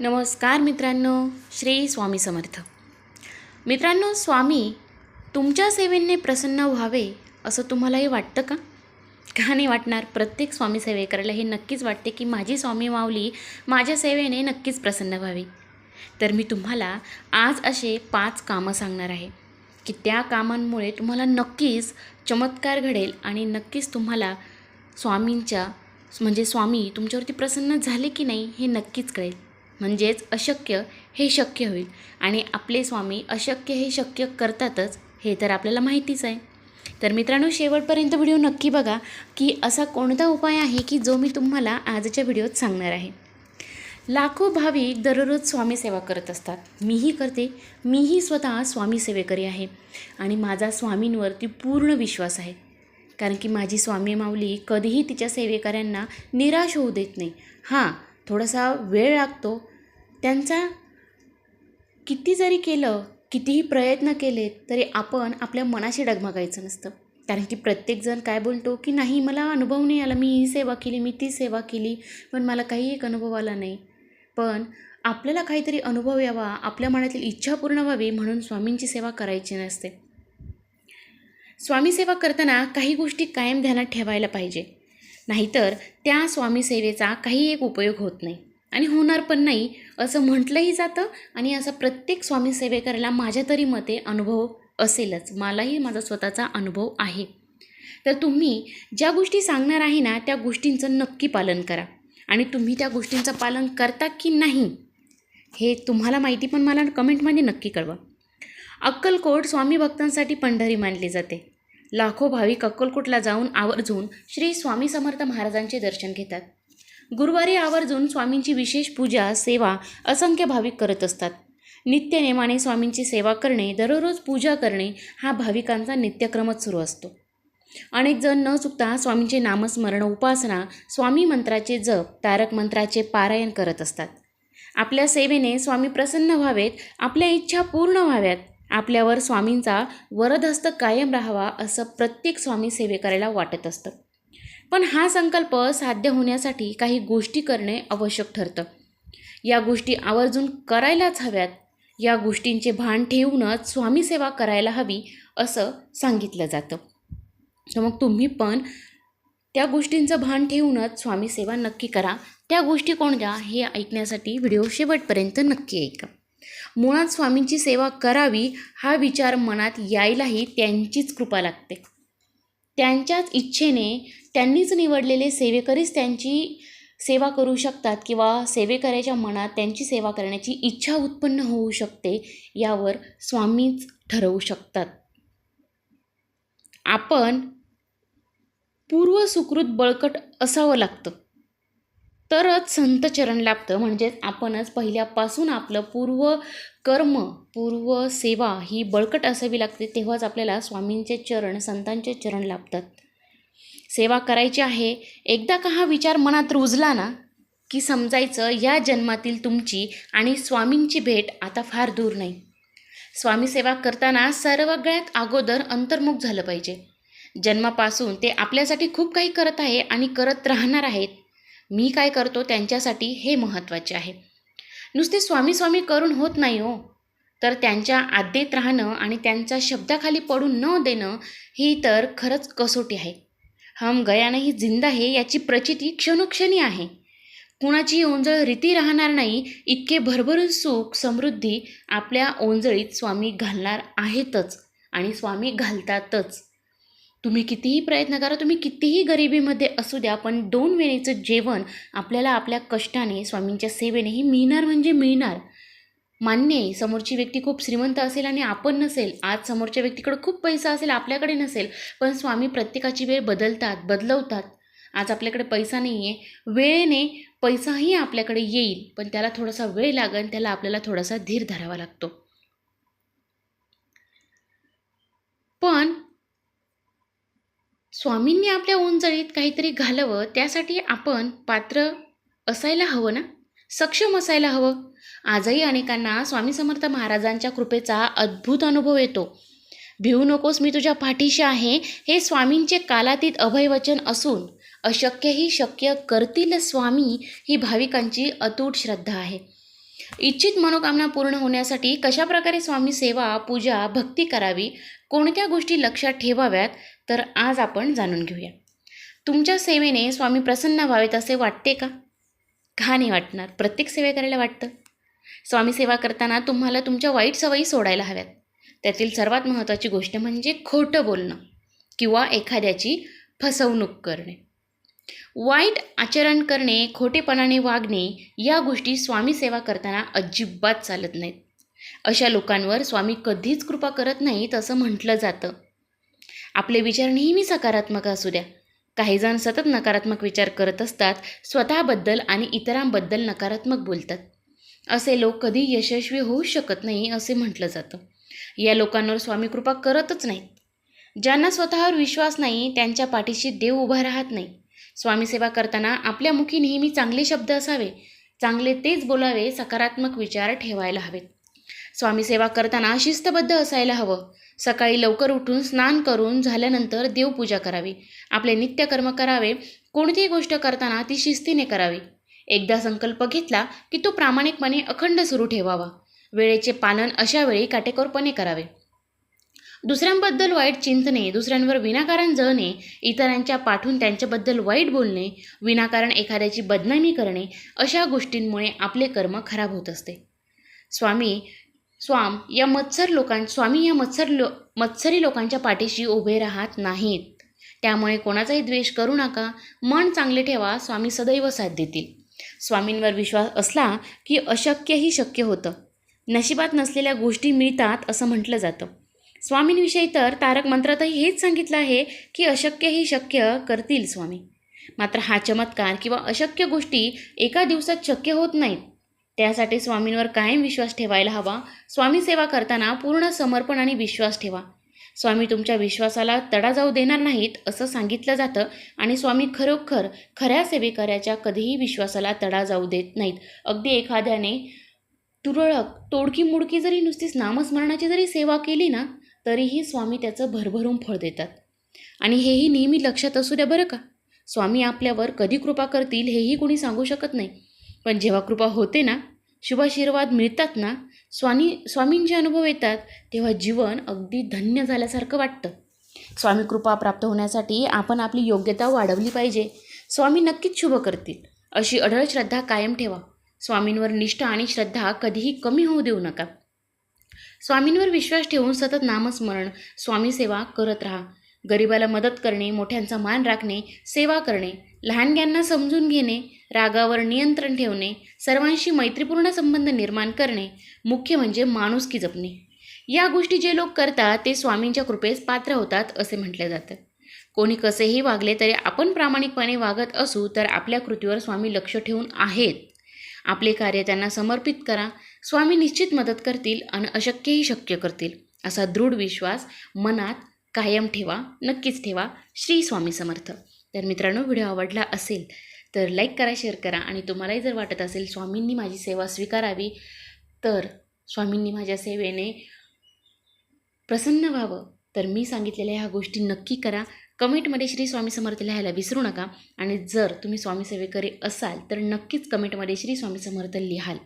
नमस्कार मित्रांनो श्री स्वामी समर्थ. मित्रांनो स्वामी तुमच्या सेवेने प्रसन्न व्हावे असं तुम्हालाही वाटतं का? का नाही वाटणार? प्रत्येक स्वामी सेवेकराला हे नक्कीच वाटते की माझी स्वामी माऊली माझ्या सेवेने नक्कीच प्रसन्न व्हावी. तर मी तुम्हाला आज असे पाच कामं सांगणार आहे की त्या कामांमुळे तुम्हाला नक्कीच चमत्कार घडेल आणि नक्कीच तुम्हाला स्वामींच्या म्हणजे स्वामी तुमच्यावरती प्रसन्न झाले की नाही हे नक्कीच कळेल. म्हणजेच अशक्य हे शक्य होईल. आणि आपले स्वामी अशक्य हे शक्य करतातच हे तर आपल्याला माहितीच आहे. तर मित्रांनो शेवटपर्यंत व्हिडिओ नक्की बघा की असा कोणता उपाय आहे की जो मी तुम्हाला आजच्या व्हिडिओत सांगणार आहे. लाखो भाविक दररोज स्वामीसेवा करत असतात. मीही करते मीही स्वतः स्वामी सेवेकरी आहे. आणि माझा स्वामींवरती पूर्ण विश्वास आहे. कारण की माझी स्वामी माऊली कधीही तिच्या सेवेकऱ्यांना निराश होऊ देत नाही. हां थोडासा वेळ लागतो त्यांचा किती जरी केलं कितीही प्रयत्न केले तरी आपण आपल्या मनाशी डगमगायचं नसतं. कारण की प्रत्येकजण काय बोलतो की नाही मला अनुभव नाही आला. मी ही सेवा केली मी ती सेवा केली पण मला काही एक अनुभव आला नाही. पण आपल्याला काहीतरी अनुभव यावा आपल्या मनातील इच्छा पूर्ण व्हावी म्हणून स्वामींची सेवा करायची नसते. स्वामी सेवा करताना काही गोष्टी कायम ध्यानात ठेवायला पाहिजे. नाहीतर त्या स्वामी सेवेचा काही एक उपयोग होत नाही. आणि होणार पण नाही असं म्हटलंही जातं आणि असं प्रत्येक स्वामी सेवेकराला माझ्या तरी मते अनुभव असेलच. मलाही माझा स्वतःचा अनुभव आहे. तर तुम्ही ज्या गोष्टी सांगणार आहे ना त्या गोष्टींचं नक्की पालन करा. आणि तुम्ही त्या गोष्टींचं पालन करता की नाही हे तुम्हाला माहिती पण मला कमेंटमध्ये नक्की कळवा. अक्कलकोट स्वामी भक्तांसाठी पंढरी मानली जाते. लाखो भाविक अक्कलकोटला जाऊन आवर्जून श्री स्वामी समर्थ महाराजांचे दर्शन घेतात. गुरुवारी आवर्जून स्वामींची विशेष पूजा सेवा असंख्य भाविक करत असतात. नित्यनेमाने स्वामींची सेवा करणे दररोज पूजा करणे हा भाविकांचा नित्यक्रमच सुरू असतो. अनेक जण न चुकता स्वामींचे नामस्मरण उपासना स्वामी मंत्राचे जप तारक मंत्राचे पारायण करत असतात. आपल्या सेवेने स्वामी प्रसन्न व्हावेत आपल्या इच्छा पूर्ण व्हाव्यात. आपल्यावर स्वामींचा वरदहस्त कायम राहावा असं प्रत्येक स्वामी सेवेकऱ्याला वाटत असतं. पण हा संकल्प साध्य होण्यासाठी काही गोष्टी करणे आवश्यक ठरतं. या गोष्टी आवर्जून करायलाच हव्यात या गोष्टींचे भान ठेवूनच स्वामीसेवा करायला हवी असं सांगितलं जातं. तर मग तुम्ही पण त्या गोष्टींचं भान ठेवूनच स्वामीसेवा नक्की करा. त्या गोष्टी कोणत्या हे ऐकण्यासाठी व्हिडिओ शेवटपर्यंत नक्की ऐका. मुळात स्वामींची सेवा करावी हा विचार मनात यायलाही त्यांचीच कृपा लागते. त्यांच्याच इच्छेने त्यांनीच निवडलेले सेवेकरीच त्यांची सेवा करू शकतात किंवा सेवेकऱ्याच्या मनात त्यांची सेवा करण्याची इच्छा उत्पन्न होऊ शकते यावर स्वामीच ठरवू शकतात. आपण पूर्व सुकृत बळकट असावं लागतं. तरच संत चरण लाभतं. म्हणजेच आपणच पहिल्यापासून आपलं पूर्व कर्म पूर्व सेवा ही बळकट असावी लागते तेव्हाच आपल्याला स्वामींचे चरण संतांचे चरण लाभतात. सेवा करायची आहे. एकदा का हा विचार मनात रुजला ना की समजायचं या जन्मातील तुमची आणि स्वामींची भेट आता फार दूर नाही. स्वामी सेवा करताना सर्वगळ्यात अगोदर अंतर्मुख झालं पाहिजे. जन्मापासून ते आपल्यासाठी खूप काही करत आहे आणि करत राहणार आहेत. मी काय करतो त्यांच्यासाठी हे महत्त्वाचे आहे. नुसते स्वामी स्वामी करून होत नाही हो. तर त्यांच्या आद्येत राहणं आणि त्यांच्या शब्दाखाली पडून न देणं ही तर खरंच कसोटी आहे. हम गया नाही जिंदा हे याची प्रचिती क्षणोक्षणी आहे. कुणाची ओंजळ रीती राहणार नाही इतके भरभरून सुख समृद्धी आपल्या ओंजळीत स्वामी घालणार आहेतच आणि स्वामी घालतातच. तुम्ही कितीही प्रयत्न करा तुम्ही कितीही गरिबीमध्ये असू द्या पण दोन वेळेचं जेवण आपल्याला आपल्या कष्टाने स्वामींच्या सेवेने ही मिळणार म्हणजे मिळणार. मान्य आहे समोरची व्यक्ती खूप श्रीमंत असेल आणि आपण नसेल आज समोरच्या व्यक्तीकडे खूप पैसा असेल आपल्याकडे नसेल पण स्वामी प्रत्येकाची वेळ बदलतात बदलवतात. आज आपल्याकडे पैसा नाही आहे वेळेने पैसाही आपल्याकडे येईल पण त्याला थोडासा वेळ लागेल त्याला आपल्याला थोडासा धीर धरावा लागतो. पण स्वामींनी आपल्या ओंजळीत काहीतरी घालावं त्यासाठी आपण पात्र असायला हवं ना? सक्षम असायला हवं. आजही अनेकांना स्वामी समर्थ महाराजांच्या कृपेचा अद्भुत अनुभव येतो. भिवू नकोस मी तुझ्या पाठीशी आहे. हे स्वामींचे कालातीत अभयवचन असून अशक्यही शक्य करतील स्वामी ही भाविकांची अतूट श्रद्धा आहे. इच्छित मनोकामना पूर्ण होण्यासाठी कशाप्रकारे स्वामी सेवा पूजा भक्ती करावी कोणत्या गोष्टी लक्षात ठेवाव्यात तर आज आपण जाणून घेऊया. तुमच्या सेवेने स्वामी प्रसन्न व्हावेत असे वाटते का? का नाही वाटणार? प्रत्येक सेवे करायला वाटतं. स्वामी सेवा करताना तुम्हाला तुमच्या वाईट सवयी सोडायला हव्यात. त्यातील सर्वात महत्त्वाची गोष्ट म्हणजे खोटं बोलणं किंवा एखाद्याची फसवणूक करणे. वाईट आचरण करणे खोटेपणाने वागणे या गोष्टी स्वामी सेवा करताना अजिबात चालत नाहीत. अशा लोकांवर स्वामी कधीच कृपा करत नाहीत असं म्हटलं जातं. आपले विचार नेहमी सकारात्मक असू द्या. काही जण सतत नकारात्मक विचार करत असतात स्वतःबद्दल आणि इतरांबद्दल नकारात्मक बोलतात. असे लोक कधी यशस्वी होऊ शकत नाही असे म्हटलं जातं. या लोकांवर स्वामी कृपा करतच नाहीत. ज्यांना स्वतःवर विश्वास नाही त्यांच्या पाठीशी देव उभा राहत नाही. स्वामीसेवा करताना आपल्या मुखी नेहमी चांगले शब्द असावे. चांगले तेच बोलावे सकारात्मक विचार ठेवायला हवेत. स्वामी सेवा करताना शिस्तबद्ध असायला हवं. सकाळी लवकर उठून स्नान करून झाल्यानंतर देवपूजा करावी. आपले नित्यकर्म करावे. कोणतीही गोष्ट करताना ती शिस्तीने करावी. एकदा संकल्प घेतला की तो प्रामाणिकपणे अखंड सुरू ठेवावा. वेळेचे पालन अशा वेळी काटेकोरपणे करावे. दुसऱ्यांबद्दल वाईट चिंतने दुसऱ्यांवर विनाकारण जळणे इतरांच्या पाठून त्यांच्याबद्दल वाईट बोलणे विनाकारण एखाद्याची बदनामी करणे अशा गोष्टींमुळे आपले कर्म खराब होत असते. स्वामी स्वाम या मत्सर लोकां स्वामी या मत्सर लो मत्सरी लोकांच्या पाठीशी उभे राहत नाहीत. त्यामुळे कोणाचाही द्वेष करू नका मन चांगले ठेवा स्वामी सदैव साथ देतील. स्वामींवर विश्वास असला की अशक्यही शक्य होतं. नशिबात नसलेल्या गोष्टी मिळतात असं म्हटलं जातं. स्वामींविषयी तर तारक मंत्रातही हेच सांगितलं आहे की अशक्यही शक्य करतील स्वामी. मात्र हा चमत्कार किंवा अशक्य गोष्टी एका दिवसात शक्य होत नाहीत. त्यासाठी स्वामींवर कायम विश्वास ठेवायला हवा. स्वामी सेवा करताना पूर्ण समर्पण आणि विश्वास ठेवा. स्वामी तुमच्या विश्वासाला तडा जाऊ देणार नाहीत असं सांगितलं जातं आणि स्वामी खरोखर खऱ्या सेवेकऱ्याच्या कधीही विश्वासाला तडा जाऊ देत नाहीत. अगदी एखाद्याने तुरळक तोडकी मुडकी जरी नुसतीच नामस्मरणाची जरी सेवा केली ना तरीही स्वामी त्याचं भरभरून फळ देतात. आणि हेही नेहमी लक्षात असू द्या बरं का. स्वामी आपल्यावर कधी कृपा करतील हेही कोणी सांगू शकत नाही. पण जेव्हा कृपा होते ना शुभाशीर्वाद मिळतात ना स्वामी स्वामींचे अनुभव येतात तेव्हा जीवन अगदी धन्य झाल्यासारखं वाटतं. स्वामी कृपा प्राप्त होण्यासाठी आपण आपली योग्यता वाढवली पाहिजे. स्वामी नक्कीच शुभ करतील. अशी अढळ श्रद्धा कायम ठेवा. स्वामींवर निष्ठा आणि श्रद्धा कधीही कमी होऊ देऊ नका. स्वामींवर विश्वास ठेवून सतत नामस्मरण स्वामी सेवा करत राहा. गरिबाला मदत करणे मोठ्यांचा मान राखणे सेवा करणे लहानग्यांना समजून घेणे रागावर नियंत्रण ठेवणे सर्वांशी मैत्रीपूर्ण संबंध निर्माण करणे मुख्य म्हणजे माणुसकी जपणे. या गोष्टी जे लोक करतात ते स्वामींच्या कृपेस पात्र होतात असे म्हटले जातं. कोणी कसेही वागले तरी आपण प्रामाणिकपणे वागत असू तर आपल्या कृतीवर स्वामी लक्ष ठेवून आहेत. आपले कार्य त्यांना समर्पित करा. स्वामी निश्चित मदत करतील आणि अशक्यही शक्य करतील असा दृढ विश्वास मनात कायम ठेवा नक्कीच ठेवा श्री स्वामी समर्थ. तर मित्रांनो व्हिडिओ आवडला असेल तर लाईक करा शेअर करा आणि तुम्हालाही जर वाटत असेल स्वामींनी माझी सेवा स्वीकारावी तर स्वामींनी माझ्या सेवेने प्रसन्न व्हावं. तर मी सांगितलेल्या ह्या गोष्टी नक्की करा. कमेंटमध्ये श्री स्वामी समर्थ लिहायला विसरू नका आणि जर तुम्ही स्वामी सेवेकरी असाल तर नक्कीच कमेंटमध्ये श्री स्वामी समर्थ लिहाल.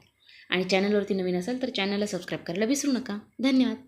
आणि चॅनलवरती नवीन असाल तर चॅनलला सबस्क्राईब करायला विसरू नका. धन्यवाद.